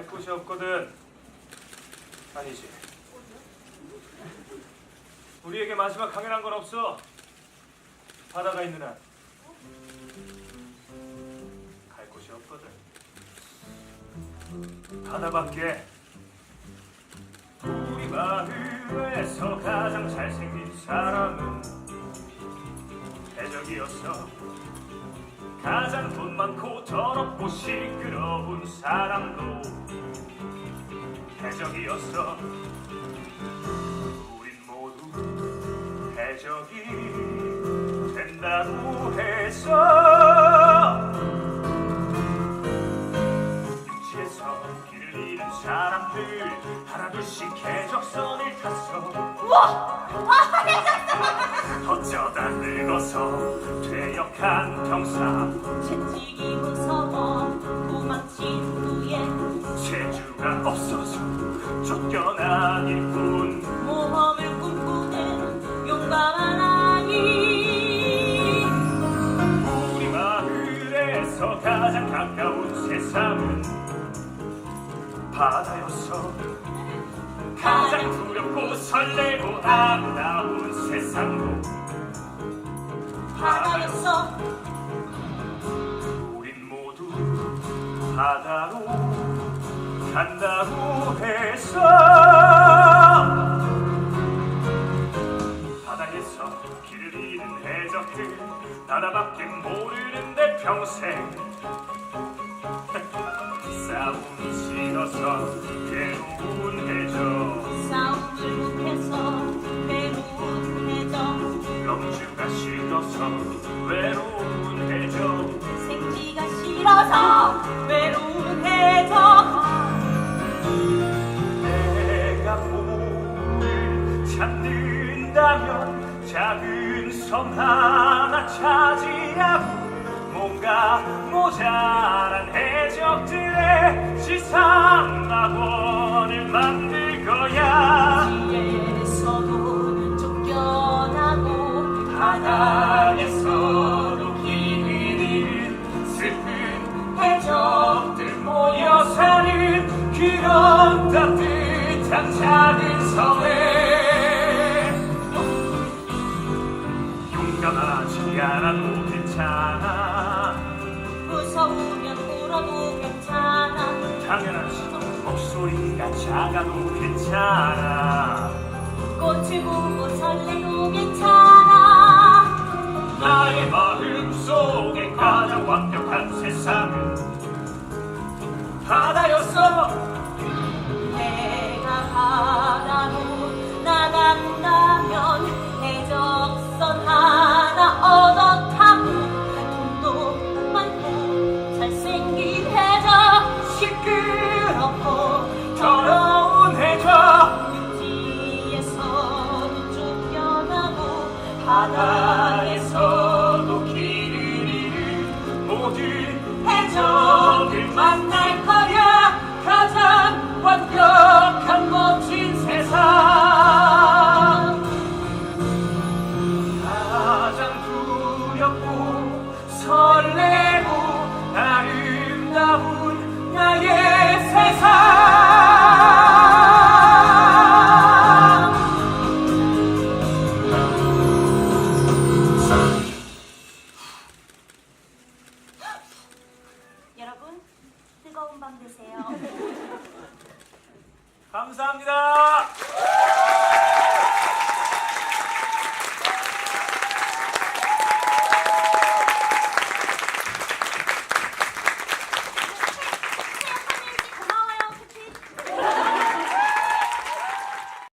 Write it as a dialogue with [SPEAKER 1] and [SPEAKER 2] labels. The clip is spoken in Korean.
[SPEAKER 1] 갈 곳이 없거든. 아니지. 우리에게 마지막 강연한 건 없어. 바다가 있는 한. 갈 곳이 없거든. 바다밖에. 우리 마을에서 가장 잘생긴 사람은 해적이었어. 가장 돈 많고 더럽고 시끄러운 사람도 해적이었어. 우린 모두 해적이 된다고 해서 하나둘씩 해적선을 탔어. 어쩌다 늙어서 퇴역한 병사.
[SPEAKER 2] 채찍이 무서워 도망친 후에
[SPEAKER 1] 재주가 없어서 쫓겨난 일뿐.
[SPEAKER 2] 모험을 꿈꾸는 용감한 아이.
[SPEAKER 1] 우리 마을에서 가장 가까운 세상은 바다였어 가장 두렵고 설레고 아름다운 세상도
[SPEAKER 2] 바다였어
[SPEAKER 1] 우린 모두 바다로 간다고 해서. 바다에서 길을 잃은 해적들 바다밖에 모르는데 평생. 싸움이 싫어서 괴로운 해적
[SPEAKER 2] 싸움을 못해서 외로운 해적
[SPEAKER 1] 영주가 싫어서 외로운 해적
[SPEAKER 2] 생지가 싫어서 외로운 해적
[SPEAKER 1] 내가 몸을 찾는다면 작은 섬 하나 차지하고 뭔가 모자란 해적들의 지상낙원을 만들 거야.
[SPEAKER 2] 지에서도 쫓겨나고
[SPEAKER 1] 바다에서도 잃은 슬픈 해적들 모여 사는 그런 따뜻한 작은 섬에. 용감하지 않아도 괜찮아
[SPEAKER 2] 울어도 괜찮아
[SPEAKER 1] 당연하지 목소리가 작아도 괜찮아
[SPEAKER 2] 꽃을 보고 설레도 괜찮아
[SPEAKER 1] 나의 마음 속에 가장 완벽한 세상은 바다였어
[SPEAKER 2] 쫓겨
[SPEAKER 1] 감사합니다.